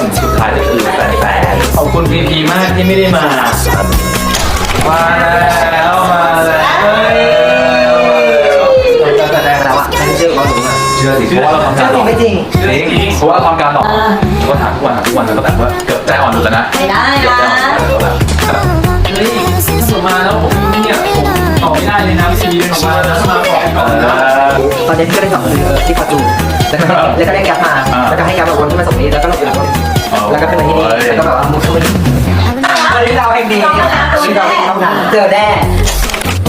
ถึสุดท้ายก็คือแฟนๆขอบคุณพีพีมากที่ไม่ได้มา มาแล้วมาแล้วแต่แต่แล้ว่ะฉันเชื่อเขาถึงอะเชื่อสิเพราะว่าเราทำงารต่อไม่จริงจริงเพราะว่าทำการต่อก็ถามทุกวันถามทุกวันแล้วก็แบบว่าเกือบใจอ่อนอยู่แล้วนะไม่ได้ละเฮ้ยส่งมาแล้วผมเนี่ยตอบไม่ได้เลยนะซีสองมาแล้วมาบอกก่อนตอนนี้พี่ก็ได้สองมือที่ประตูแล้วก็ได้แก๊ปมาแล้วก็ให้แก๊บมาวนที่มาตรงนี้แล้วก็ลงอีกคหลัง นี้เราเองดีวันนี้เท่านั้นเจอแด้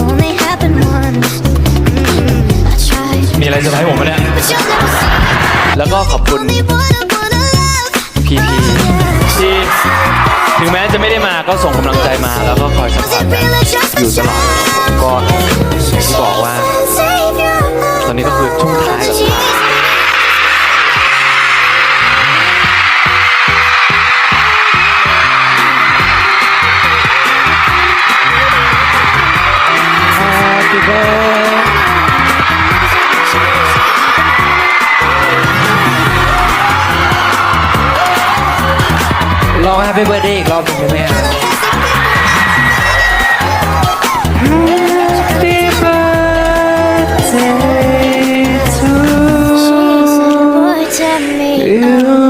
Only happened once. Mm, I tried. มีอะไรจะให้ผมไหมเนี่ย But you'll never see แล้วก็ขอบคุณ me what I wanna love. พีพีที่ถึงแม้จะไม่ได้มาก็ส่งกำลังใจมา แล้วก็คอยสป Was อร์ต it กัน real or just อยู่ a ตลอดก็อย่างที่บอกว่า รอง Happy Birthday อีกรอบหนึ่งได้ไหม She said, boy, tell me.